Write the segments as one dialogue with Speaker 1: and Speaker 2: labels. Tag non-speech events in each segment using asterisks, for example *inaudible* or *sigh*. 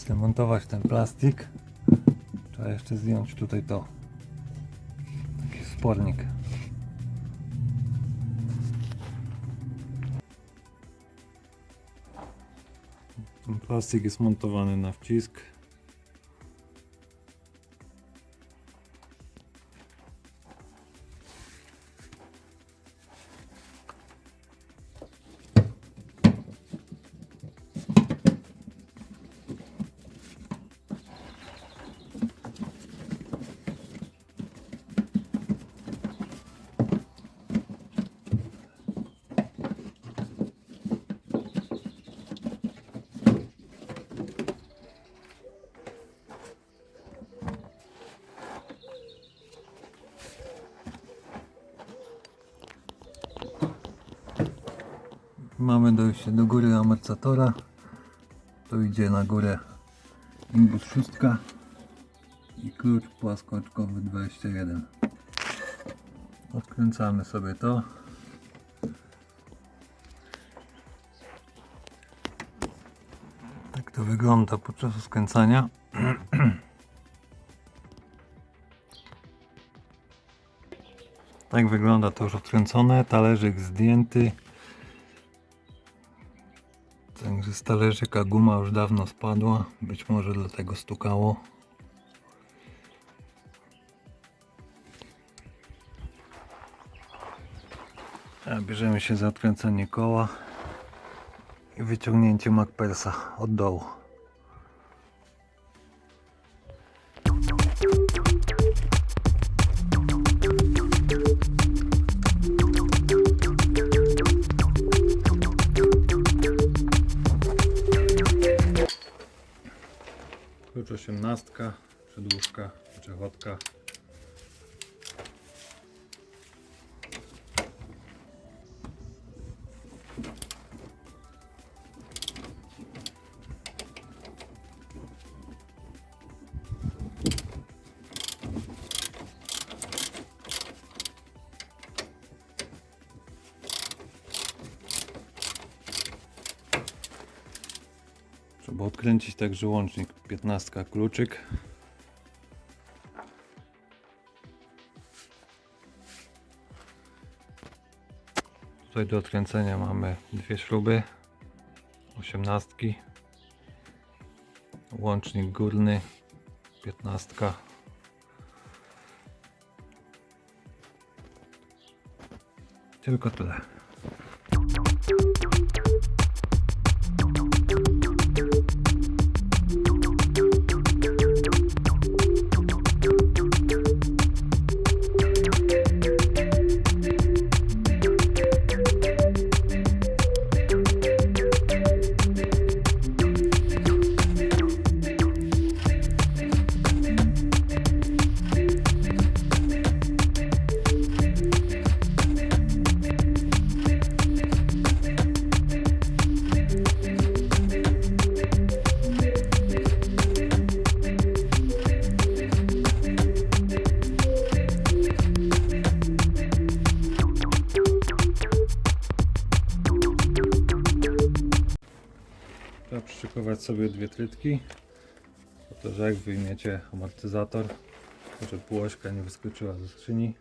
Speaker 1: zdemontować ten plastik. Trzeba jeszcze zdjąć tutaj to. Taki spornik. Ten plastik jest montowany na wcisk. Mamy dojście do góry amortyzatora. Tu idzie na górę Imbus 6 i klucz płaskoczkowy 21. Odkręcamy sobie to. Tak to wygląda podczas skręcania. *clears throat* Tak wygląda to już odkręcone, talerzyk zdjęty. Także z talerzyka guma już dawno spadła, być może dlatego stukało. A bierzemy się za odkręcenie koła i wyciągnięcie MacPersa od dołu. Klucz 18, przedłużka, Odkręcić także łącznik 15 kluczyk. Tutaj do odkręcenia mamy dwie śruby 18 łącznik górny 15 tylko tyle sobie dwie trytki, po to, że jak wyjmiecie amortyzator, to żeby półośka nie wyskoczyła ze skrzyni.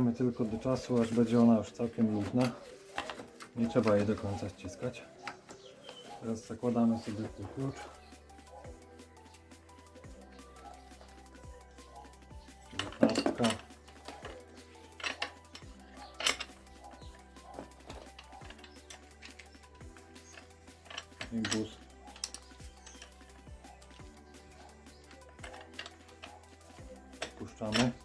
Speaker 1: Wciskamy tylko do czasu, aż będzie ona już całkiem luźna. Nie trzeba jej do końca ściskać. Teraz zakładamy sobie tu klucz. Imbus. Puszczamy.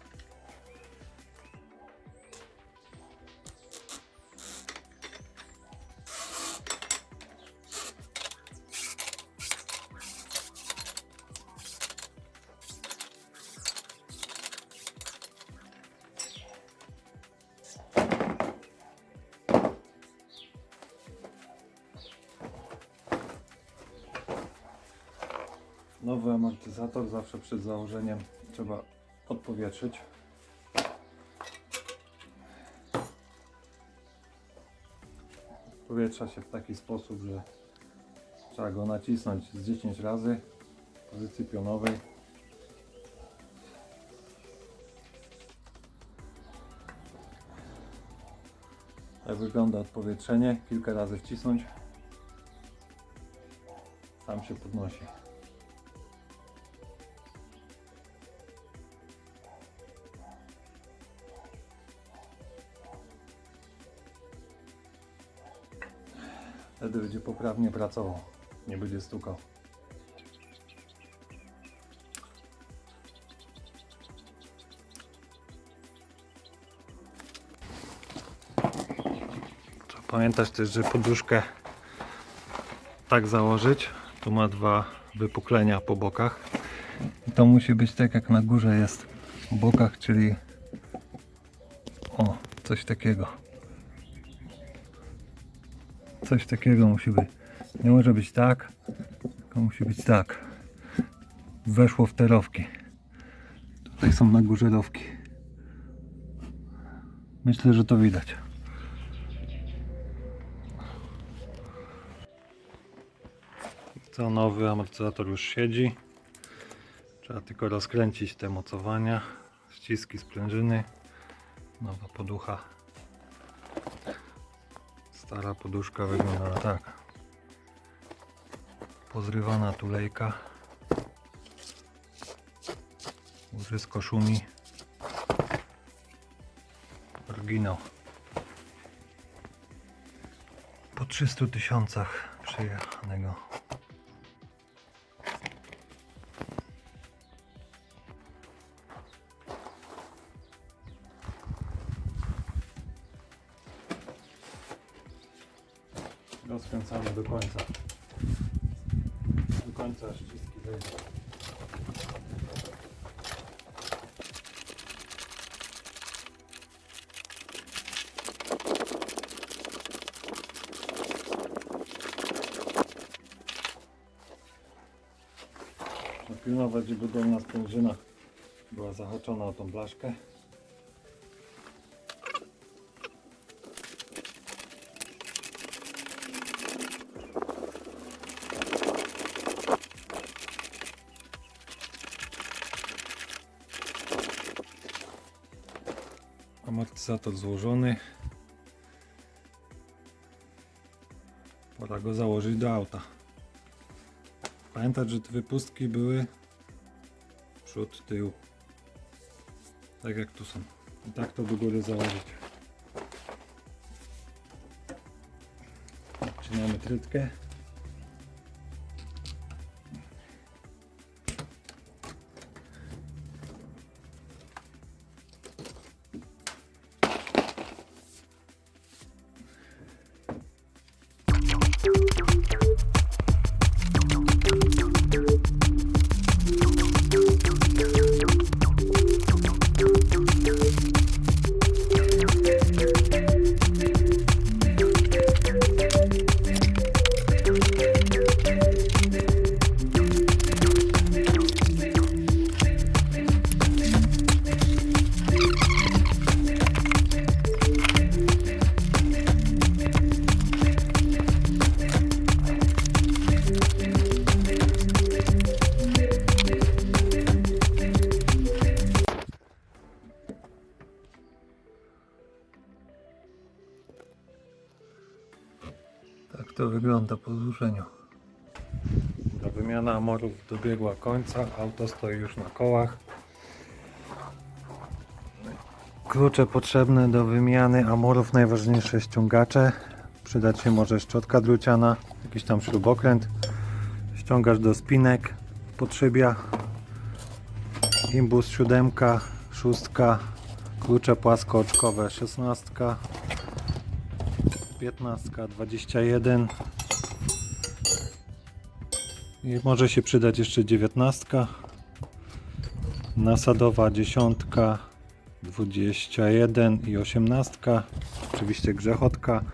Speaker 1: Nowy amortyzator zawsze przed założeniem trzeba odpowietrzyć. Powietrza się w taki sposób, że trzeba go nacisnąć z 10 razy w pozycji pionowej. Tak wygląda odpowietrzenie. Kilka razy wcisnąć. Sam się podnosi. Wtedy będzie poprawnie pracował. Nie będzie stukał. Trzeba pamiętać też, że poduszkę tak założyć. Tu ma dwa wypuklenia po bokach. I to musi być tak jak na górze jest po bokach, czyli o, coś takiego. Coś takiego musi być. Nie może być tak, tylko musi być tak. Weszło w te rowki. Tutaj są na górze rowki. Myślę, że to widać. Co nowy amortyzator już siedzi. Trzeba tylko rozkręcić te mocowania, ściski sprężyny. Nowa poducha Stara poduszka wygląda tak. Pozrywana tulejka. Łożysko szumi. Oryginał. Po 300 tysiącach przyjechanego. Do końca. Do końca ściski wejdą. Pilnować, żeby dolna sprężyna była zahaczona o tą blaszkę. Amortyzator złożony. Pora go założyć do auta. Pamiętać, że te wypustki były przód, tył. Tak jak tu są. I tak to do góry założyć. Odcinamy trytkę. Wygląda po złuszeniu. Ta wymiana amorów dobiegła końca, auto stoi już na kołach. Klucze potrzebne do wymiany amorów, najważniejsze ściągacze. Przydać się może szczotka druciana, jakiś tam śrubokręt. Ściągasz do spinek, potrzebia. Imbus 7, 6, klucze płaskooczkowe 16, 15, 21 i może się przydać jeszcze 19, nasadowa 10, 21 i 18, oczywiście grzechotka,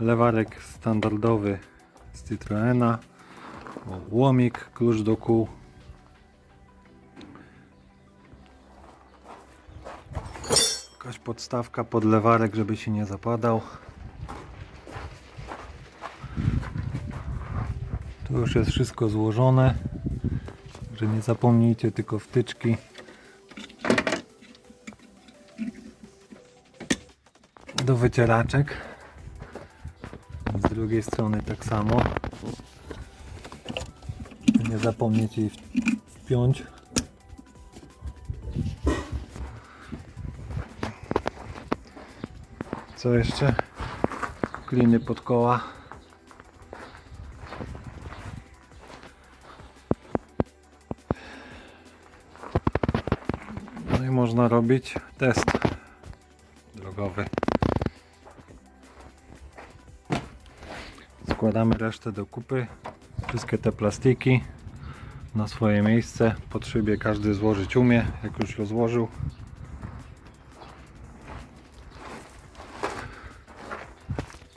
Speaker 1: lewarek standardowy z Citroena, łomik, klucz do kół, jakaś podstawka pod lewarek, żeby się nie zapadał. Tu już jest wszystko złożone, że nie zapomnijcie tylko wtyczki. Do wycieraczek. Z drugiej strony tak samo. Nie zapomnieć jej wpiąć. Co jeszcze? Kliny pod koła. Można robić test drogowy. Składamy resztę do kupy. Wszystkie te plastiki na swoje miejsce. Po szybie każdy złożyć umie, jak już rozłożył.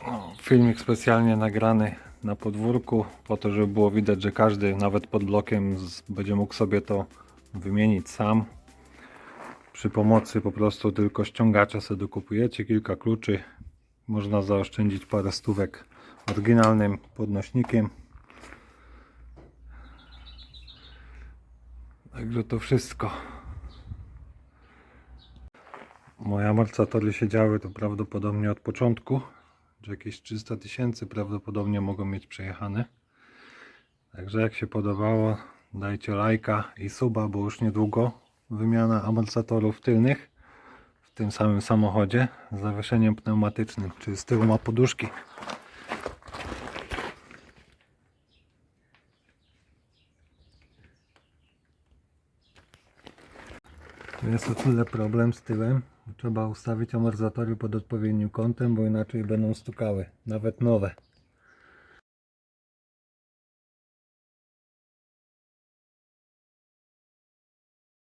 Speaker 1: No, filmik specjalnie nagrany na podwórku, po to, żeby było widać, że każdy, nawet pod blokiem, będzie mógł sobie to wymienić sam. Przy pomocy po prostu tylko ściągacza sobie dokupujecie, kilka kluczy. Można zaoszczędzić parę stówek oryginalnym podnośnikiem. Także to wszystko. Moje amortyzatory siedziały to prawdopodobnie od początku, że jakieś 300 tysięcy prawdopodobnie mogą mieć przejechane. Także jak się podobało, dajcie lajka i suba, bo już niedługo wymiana amortyzatorów tylnych w tym samym samochodzie z zawieszeniem pneumatycznym, czy z tyłu ma poduszki. Tu jest o tyle problem z tyłem. Trzeba ustawić amortyzatory pod odpowiednim kątem, bo inaczej będą stukały, nawet nowe.